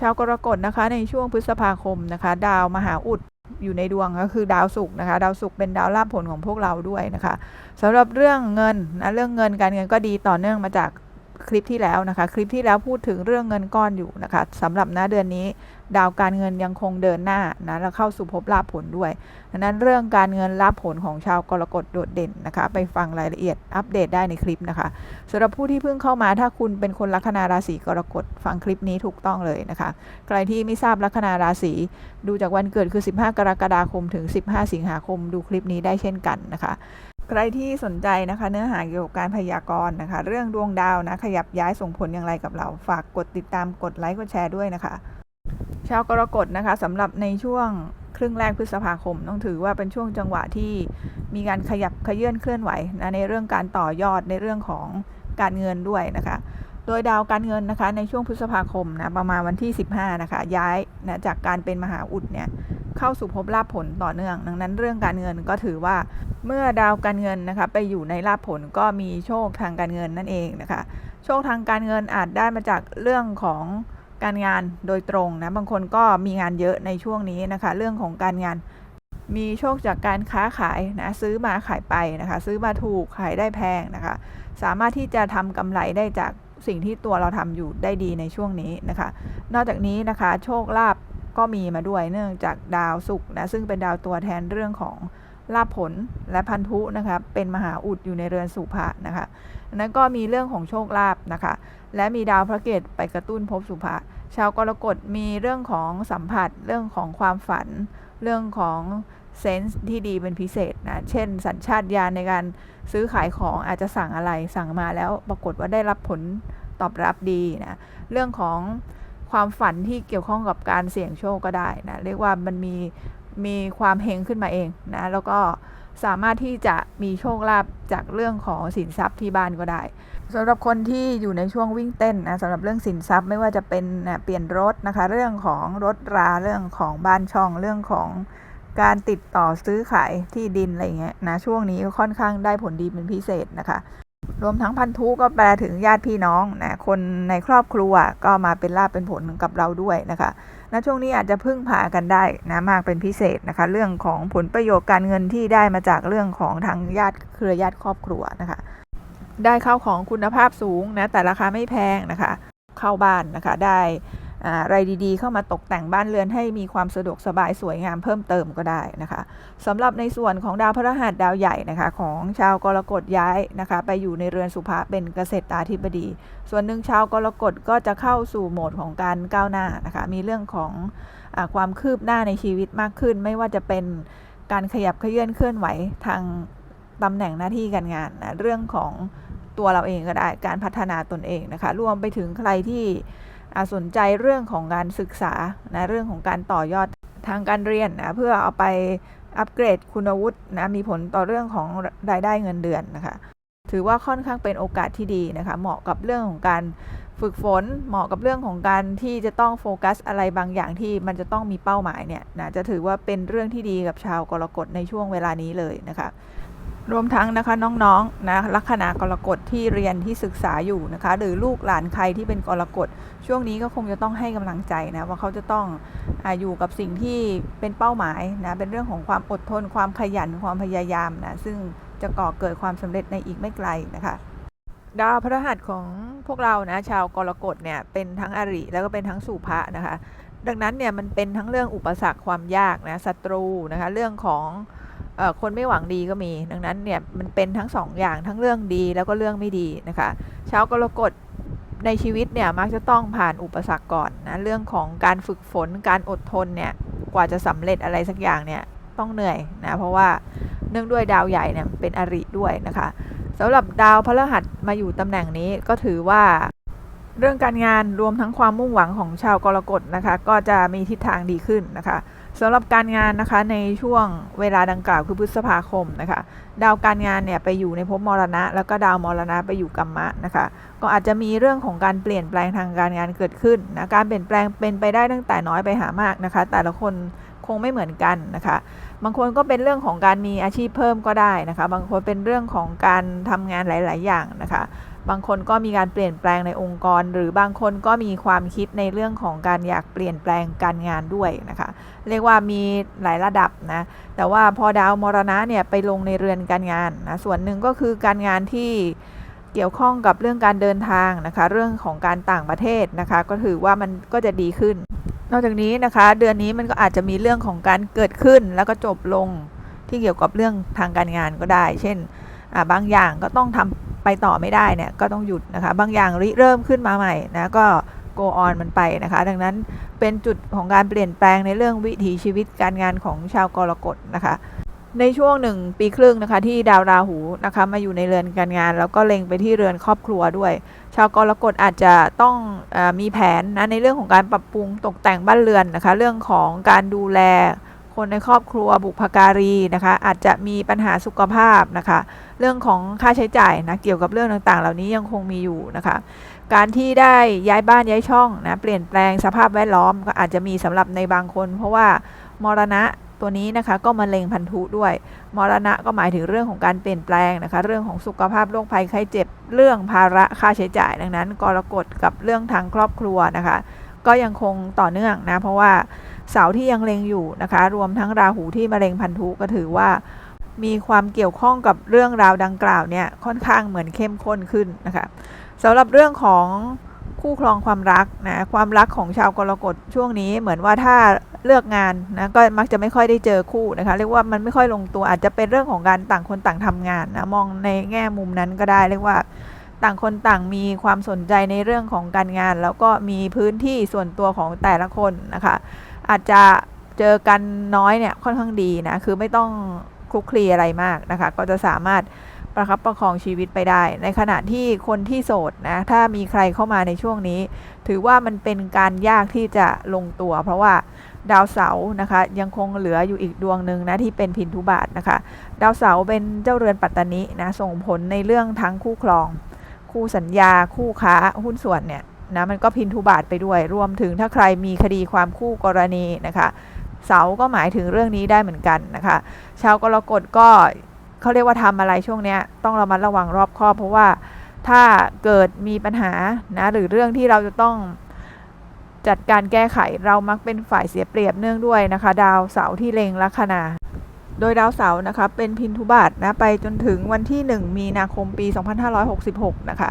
ชาวกรกฎนะคะในช่วงพฤษภาคมนะคะ ดาวมหาอุดอยู่ในดวงก็คือดาวศุกร์นะคะ ดาวศุกร์เป็นดาวลาภผลของพวกเราด้วยนะคะสำหรับเรื่องเงินนะเรื่องเงินการเงินก็ดีต่อเนื่องมาจาก คลิปที่แล้วนะคะ คลิปที่แล้วพูดถึงเรื่องเงินก้อนอยู่นะคะสำหรับหน้าเดือนนี้ ดาวการเงินยังคงเดินหน้านะแล้วเข้าสู่ภพลาภผลด้วยดังนั้นเรื่องการเงินลาภผลของชาวกรกฎโดดเด่นนะคะ ไปฟังรายละเอียดอัปเดตได้ในคลิปนะคะสำหรับผู้ที่เพิ่งเข้ามาถ้าคุณเป็นคนลัคนาราศีกรกฎฟังคลิปนี้ถูกต้องเลยนะคะ ใครที่ไม่ทราบลัคนาราศีดูจากวันเกิดคือ 15 กรกฎาคมถึง 15 สิงหาคมดูคลิปนี้ได้เช่นกันนะคะ ใครที่สนใจนะคะ เนื้อหาเกี่ยวกับการพยากรณ์นะคะ เรื่องดวงดาวนะขยับย้ายส่งผลอย่างไรกับเรา ฝากกดติดตามกดไลค์กดแชร์ด้วยนะคะ ชาวกรกฎนะคะสำหรับในช่วงครึ่งแรกพฤษภาคม ต้องถือว่าเป็นช่วงจังหวะที่มีการขยับขยื่นเคลื่อนไหวนะในเรื่องการต่อยอดในเรื่องของการเงินด้วยนะคะ โดยดาวการเงินนะคะในช่วงพฤษภาคมนะประมาณวันที่ 15นะคะย้ายนะจากการเป็นมหาอุดเนี่ย เข้าสู่ภพลาภผลต่อเนื่อง ดังนั้นเรื่องการเงินก็ถือว่าเมื่อดาวการเงินนะคะไปอยู่ในลาภผลก็มีโชคทางการเงินนั่นเองนะคะโชคทางการเงินอาจได้มาจากเรื่องของการงานโดยตรงนะบางคนก็มีงานเยอะในช่วงนี้นะคะ เรื่องของการงานมีโชคจากการค้าขายนะซื้อมาขายไปนะคะ ซื้อมาถูกขายได้แพงนะคะ สามารถที่จะทำกำไรได้จากสิ่งที่ตัวเราทำอยู่ได้ดีในช่วงนี้นะคะ นอกจากนี้นะคะ โชคลาภ ก็มีมาด้วยเนื่องจากดาวศุกร์นะซึ่งเป็นดาวตัวแทนเรื่องของลาภผลและพันธุนะคะเป็นมหาอุดอยู่ในเรือนสุภะนะคะนั้นก็มีเรื่องของโชคลาภนะคะ และมีดาวพระเกตไปกระตุ้นภพสุภะชาวกรกฎมีเรื่องของสัมผัส เรื่องของความฝัน เรื่องของเซนส์ที่ดีเป็นพิเศษนะ เช่น สัญชาตญาณในการซื้อขายของอาจจะสั่งอะไรสั่งมาแล้วปรากฏว่าได้รับผลตอบรับดีนะ เรื่องของ ความฝันที่เกี่ยวข้องกับการเสี่ยงโชคก็ได้นะเรียกว่ามันมีมีความเฮงขึ้นมาเองนะแล้วก็สามารถที่จะมีโชคลาภจากเรื่องของสินทรัพย์ที่บ้านก็ได้สำหรับคนที่อยู่ในช่วงวิ่งเต้นนะสำหรับเรื่องสินทรัพย์ไม่ว่าจะเป็นเปลี่ยนรถนะคะ เรื่องของรถราเรื่องของบ้านช่องเรื่องของการติดต่อซื้อขายที่ดินอะไรเงี้ยนะช่วงนี้ค่อนข้างได้ผลดีเป็นพิเศษนะคะ รวมทั้งพันธุก็แปลถึงญาติพี่น้องนะคนในครอบครัวก็มาเป็นลาบเป็นผลกับเราด้วยนะคะณช่วงนี้อาจจะพึ่งพากันได้นะมากเป็นพิเศษนะคะ เรื่องของผลประโยชน์การเงินที่ได้มาจากเรื่องของทางญาติเครือญาติครอบครัวนะคะ ได้เข้าของคุณภาพสูงนะแต่ราคาไม่แพงนะคะ เข้าบ้านนะคะ ได้ อะไรดีๆ เข้ามาตกแต่งบ้านเรือนให้มีความสะดวกสบายสวยงามเพิ่มเติมก็ได้นะคะสำหรับในส่วนของดาวพฤหัสดาวใหญ่นะคะของชาวกรกฎย้ายนะคะไปอยู่ในเรือนสุภะเป็นเกษตราธิบดี ส่วนหนึ่งชาวกรกฎก็จะเข้าสู่โหมดของการก้าวหน้านะคะมีเรื่องของอความคืบหน้าในชีวิตมากขึ้น ไม่ว่าจะเป็นการขยับเขยื่อนเคลื่อนไหวทางตำแหน่งหน้าที่การงานนะเรื่องของตัวเราเองก็ได้การพัฒนาตนเองนะคะรวมไปถึงใครที่ สนใจเรื่องของการศึกษานะเรื่องของการต่อยอดทางการเรียนนะเพื่อเอาไปอัปเกรดคุณวุฒินะมีผลต่อเรื่องของรายได้เงินเดือนนะคะ ถือว่าค่อนข้างเป็นโอกาสที่ดีนะคะ เหมาะกับเรื่องของการฝึกฝนเหมาะกับเรื่องของการที่จะต้องโฟกัสอะไรบางอย่างที่มันจะต้องมีเป้าหมายเนี่ยนะจะถือว่าเป็นเรื่องที่ดีกับชาวกรกฎในช่วงเวลานี้เลยนะคะ รวมทั้งนะคะน้องๆนะลัคนากรกฎที่เรียนที่ศึกษาอยู่นะคะ หรือลูกหลานใครที่เป็นกรกฎช่วงนี้ก็คงจะต้องให้กำลังใจนะว่าเขาจะต้องออยู่กับสิ่งที่เป็นเป้าหมายนะเป็นเรื่องของความอดทน ความขยันความพยายามนะซึ่งจะก่อเกิดความสำเร็จในอีกไม่ไกลนะคะ ดาวพฤหัสของพวกเรานะชาวกรกฎเนี่ยเป็นทั้งอริแล้วก็เป็นทั้งสุภะนะคะ ดังนั้นเนี่ยมันเป็นทั้งเรื่องอุปสรรคความยากนะศัตรูนะคะเรื่องของ คนไม่หวังดีก็มี ดังนั้นเนี่ยมันเป็นทั้งสองอย่างทั้งเรื่องดีแล้วก็เรื่องไม่ดีนะคะชาวกรกฎในชีวิตเนี่ยมักจะต้องผ่านอุปสรรคก่อนนะเรื่องของการฝึกฝนการอดทนเนี่ยกว่าจะสำเร็จอะไรสักอย่างเนี่ยต้องเหนื่อยนะเพราะว่าเนื่องด้วยดาวใหญ่เนี่ยเป็นอริด้วยนะคะสำหรับดาวพฤหัสมาอยู่ตำแหน่งนี้ก็ถือว่าเรื่องการงานรวมทั้งความมุ่งหวังของชาวกรกฎนะคะ ก็จะมีทิศทางดีขึ้นนะคะ สำหรับการงานนะคะในช่วงเวลาดังกล่าวคือพฤษภาคมนะคะ ดาวการงานเนี่ยไปอยู่ในภพมรณะ แล้วก็ดาวมรณะไปอยู่กัมมะนะคะ ก็อาจจะมีเรื่องของการเปลี่ยนแปลงทางการงานเกิดขึ้นนะการเปลี่ยนแปลงเป็นไปได้ตั้งแต่น้อยไปหามากนะคะ แต่ละคนคงไม่เหมือนกันนะคะ บางคนก็เป็นเรื่องของการมีอาชีพเพิ่มก็ได้นะคะ บางคนเป็นเรื่องของการทำงานหลาย ๆ อย่างนะคะ บางคนก็มีการเปลี่ยนแปลงในองค์กร หรือบางคนก็มีความคิดในเรื่องของการอยากเปลี่ยนแปลงการงานด้วยนะคะ เรียกว่ามีหลายระดับนะ แต่ว่าพอดาวมรณะเนี่ยไปลงในเรือนการงานนะ ส่วนหนึ่งก็คือการงานที่เกี่ยวข้องกับเรื่องการเดินทางนะคะ เรื่องของการต่างประเทศนะคะ ก็ถือว่ามันก็จะดีขึ้น นอกจากนี้นะคะ เดือนนี้มันก็อาจจะมีเรื่องของการเกิดขึ้นแล้วก็จบลงที่เกี่ยวกับเรื่องทางการงานก็ได้ เช่นบางอย่างก็ต้องทำ ไปต่อไม่ได้เนี่ยก็ต้องหยุดนะคะ บางอย่างริเริ่มขึ้นมาใหม่นะก็ go on มันไปนะคะ ดังนั้นเป็นจุดของการเปลี่ยนแปลงในเรื่องวิถีชีวิตการงานของชาวกรกฎนะคะในช่วงหนึ่งปีครึ่งนะคะที่ดาวราหูนะคะมาอยู่ในเรือนการงาน แล้วก็เล็งไปที่เรือนครอบครัวด้วย ชาวกรกฎอาจจะต้องอมีแผนนะในเรื่องของการปรับปรุงตกแต่งบ้านเรือนนะคะ เรื่องของการดูแล คนในครอบครัวบุพการีนะคะ อาจจะมีปัญหาสุขภาพนะคะ เรื่องของค่าใช้จ่ายนะเกี่ยวกับเรื่องต่างๆ เหล่านี้ยังคงมีอยู่นะคะ การที่ได้ย้ายบ้านย้ายช่องนะเปลี่ยนแปลงสภาพแวดล้อมก็อาจจะมีสำหรับในบางคน เพราะว่ามรณะตัวนี้นะคะก็มาเล็งพันธุด้วย มรณะก็หมายถึงเรื่องของการเปลี่ยนแปลงนะคะ เรื่องของสุขภาพโรคภัยไข้เจ็บ เรื่องภาระค่าใช้จ่ายดังนั้นกรกฎกับเรื่องทางครอบครัวนะคะ ก็ยังคงต่อเนื่องนะเพราะว่า เสาที่ยังเล็งอยู่นะคะ รวมทั้งราหูที่มาเล็งพันธุก็ถือว่า มีความเกี่ยวข้องกับเรื่องราวดังกล่าวเนี่ยค่อนข้างเหมือนเข้มข้นขึ้นนะคะสำหรับเรื่องของคู่ครองความรักนะความรักของชาวกรกฎช่วงนี้เหมือนว่าถ้าเลือกงานนะก็มักจะไม่ค่อยได้เจอคู่นะคะเรียกว่ามันไม่ค่อยลงตัวอาจจะเป็นเรื่องของการต่างคนต่างทำงานนะมองในแง่มุมนั้นก็ได้เรียกว่าต่างคนต่างมีความสนใจในเรื่องของการงาน แล้วก็มีพื้นที่ส่วนตัวของแต่ละคนนะคะ อาจจะเจอกันน้อยเนี่ยค่อนข้างดีนะ คือไม่ต้องคลุกคลีอะไรมากนะคะ ก็จะสามารถประคับประคองชีวิตไปได้ ในขณะที่คนที่โสดนะ ถ้ามีใครเข้ามาในช่วงนี้ ถือว่ามันเป็นการยากที่จะลงตัว เพราะว่าดาวเสาร์นะคะ ยังคงเหลืออยู่อีกดวงหนึ่งนะที่เป็นพินทุบาทนะคะ ดาวเสาร์เป็นเจ้าเรือนปัตตานินะส่งผลในเรื่องทั้งคู่ครอง คู่สัญญา คู่ค้าหุ้นส่วนเนี่ย นะมันก็พินทุบาทไปด้วย รวมถึงถ้าใครมีคดีความคู่กรณีนะคะเสาก็หมายถึงเรื่องนี้ได้เหมือนกันนะคะ ชาวกรกฎก็เขาเรียกว่าทำอะไรช่วงเนี้ยต้องระมัดระวังรอบคอบ เพราะว่าถ้าเกิดมีปัญหานะหรือเรื่องที่เราจะต้องจัดการแก้ไขเรามักเป็นฝ่ายเสียเปรียบเนื่องด้วยนะคะ ดาวเสาร์ที่เล็งลัคนา โดยดาวเสาร์นะคะเป็นพินทุบาทนะไปจนถึงวันที่ 1 มีนาคมปี 2566 นะคะ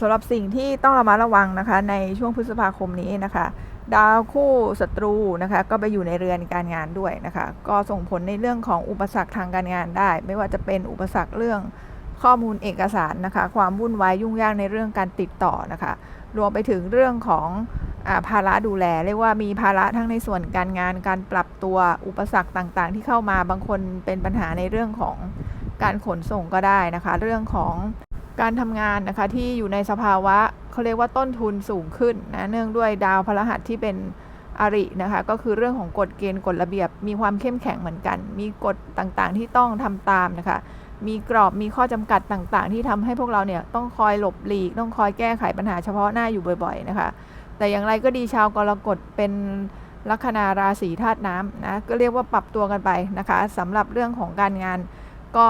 สำหรับสิ่งที่ต้องระมัดระวังนะคะ ในช่วงพฤษภาคมนี้นะคะ ดาวคู่ศัตรูนะคะ ก็ไปอยู่ในเรือนการงานด้วยนะคะ ก็ส่งผลในเรื่องของอุปสรรคทางการงานได้ ไม่ว่าจะเป็นอุปสรรคเรื่องข้อมูลเอกสารนะคะ ความวุ่นวายยุ่งยากในเรื่องการติดต่อนะคะ รวมไปถึงเรื่องของภาระดูแล เรียกว่ามีภาระทั้งในส่วนการงานการปรับตัวอุปสรรคต่างๆ ที่เข้ามาบางคนเป็นปัญหาในเรื่องของการขนส่งก็ได้นะคะ เรื่องของ การทำงานนะคะที่อยู่ในสภาวะเขาเรียกว่าต้นทุนสูงขึ้นนะเนื่องด้วยดาวพฤหัสที่เป็นอรินะคะก็คือเรื่องของกฎเกณฑ์กฎระเบียบ มีความเข้มแข็งเหมือนกัน มีกฎต่างๆที่ต้องทำตามนะคะ มีกรอบมีข้อจำกัดต่างๆ ที่ทำให้พวกเราเนี่ยต้องคอยหลบหลีก ต้องคอยแก้ไขปัญหาเฉพาะหน้าอยู่บ่อยๆนะคะ แต่อย่างไรก็ดีชาวกรกฎเป็นลัคนาราศีธาตุน้ำนะก็เรียกว่าปรับตัวกันไปนะคะสำหรับเรื่องของการงานก็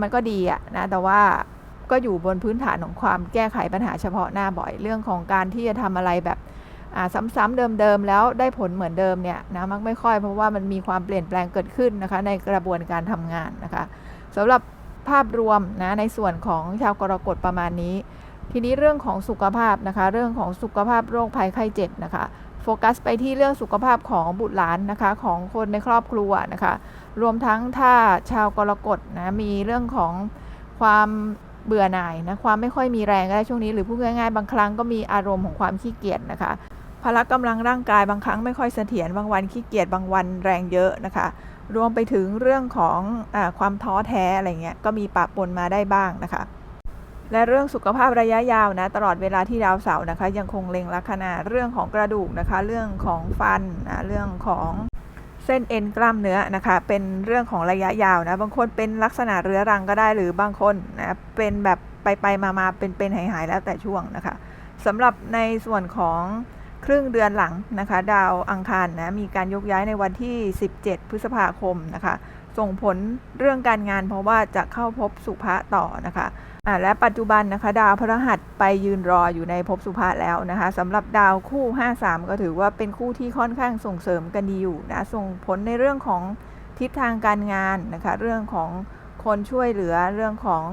มันก็ดีอะนะแต่ว่า ก็อยู่บนพื้นฐานของความแก้ไขปัญหาเฉพาะหน้าบ่อยเรื่องของการที่จะทำอะไรแบบซ้ำๆเดิมๆแล้วได้ผลเหมือนเดิมเนี่ยนะมักไม่ค่อยเพราะว่ามันมีความเปลี่ยนแปลงเกิดขึ้นนะคะในกระบวนการทำงานนะคะสำหรับภาพรวมนะในส่วนของชาวกรกฎประมาณนี้ ทีนี้เรื่องของสุขภาพนะคะเรื่องของสุขภาพโรคภัยไข้เจ็บนะคะโฟกัสไปที่เรื่องสุขภาพของบุตรหลานนะคะของคนในครอบครัวนะคะรวมทั้งถ้าชาวกรกฎนะมีเรื่องของความ เบื่อหน่ายนะความไม่ค่อยมีแรงก็ได้ช่วงนี้หรือพูดง่ายๆบางครั้งก็มีอารมณ์ของความขี้เกียจนะคะพละกำลังร่างกายบางครั้งไม่ค่อยเสถียรบางวันขี้เกียจบางวันแรงเยอะนะคะ รวมไปถึงเรื่องของอความท้อแท้อะไรเงี้ยก็มีปะปนมาได้บ้างนะคะ และเรื่องสุขภาพระยะยาวนะตลอดเวลาที่ดาวเสาร์นะคะ ยังคงเล็งลัคนาเรื่องของกระดูกนะคะ เรื่องของฟันนะเรื่องของ ส้นเอ็นกล้ามเนื้อนะคะ เป็นเรื่องของระยะยาวนะ บางคนเป็นลักษณะเรื้อรังก็ได้หรือบางคนนะเป็นแบบไปไปมามาเป็นเป็นหายหายแล้วแต่ช่วงนะคะสำหรับในส่วนของครึ่งเดือนหลังนะคะ ดาวอังคารนะมีการยกย้ายในวันที่ 17 พฤษภาคมนะคะ ส่งผลเรื่องการงานเพราะว่าจะเข้าพบสุภะต่อนะคะ อ่าและปัจจุบันนะคะ ดาวพฤหัสไปยืนรออยู่ในภพสุภาแล้วนะคะสำหรับดาวคู่ 53 ก็ถือว่าเป็นคู่ที่ค่อนข้างส่งเสริมกันดีอยู่นะส่งผลในเรื่องของทิศทางการงานนะคะเรื่องของคนช่วยเหลือเรื่องของ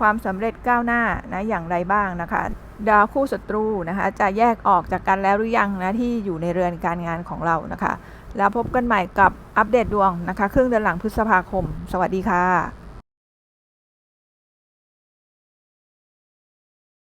ความสำเร็จก้าวหน้านะอย่างไรบ้างนะคะ ดาวคู่ศัตรูนะคะจะแยกออกจากกันแล้วหรือยังนะที่อยู่ในเรือนการงานของเรานะคะ แล้วพบกันใหม่กับอัปเดตดวงนะคะ ครึ่งเดือนหลังพฤษภาคม สวัสดีค่ะ